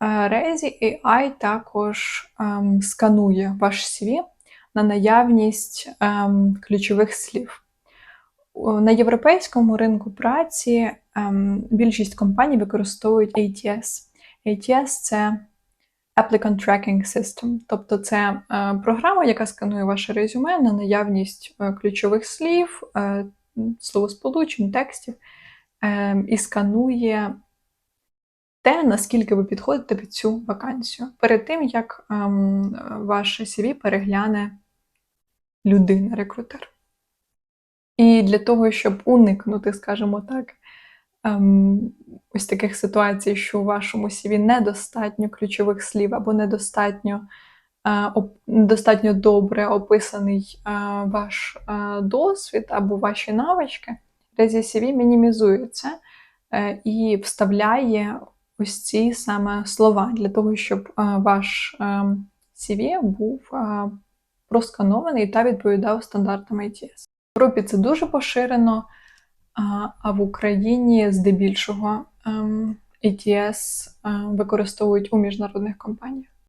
Rezi AI також ем, сканує ваш CV на наявність ем, ключових слів. На європейському ринку праці ем, більшість компаній використовують ATS. ATS це Applicant Tracking System, тобто це е, програма, яка сканує ваше резюме на наявність е, ключових слів, е, словосполучень, текстів е, і сканує те, наскільки ви підходите під цю вакансію, перед тим як ем, ваше CV перегляне людина, рекрутер. І для того, щоб уникнути, скажімо так, ем, ось таких ситуацій, що у вашому CV недостатньо ключових слів або недостатньо, е, недостатньо добре описаний е, ваш е, досвід або ваші навички, Rezi CV мінімізує це е, і вставляє ось ці саме слова для того, щоб е, ваш е, CV був е, просканований та відповідав стандартам ITS. В Європі це дуже поширено, а, в Україні здебільшого ем, ATS е, використовують у міжнародних компаніях.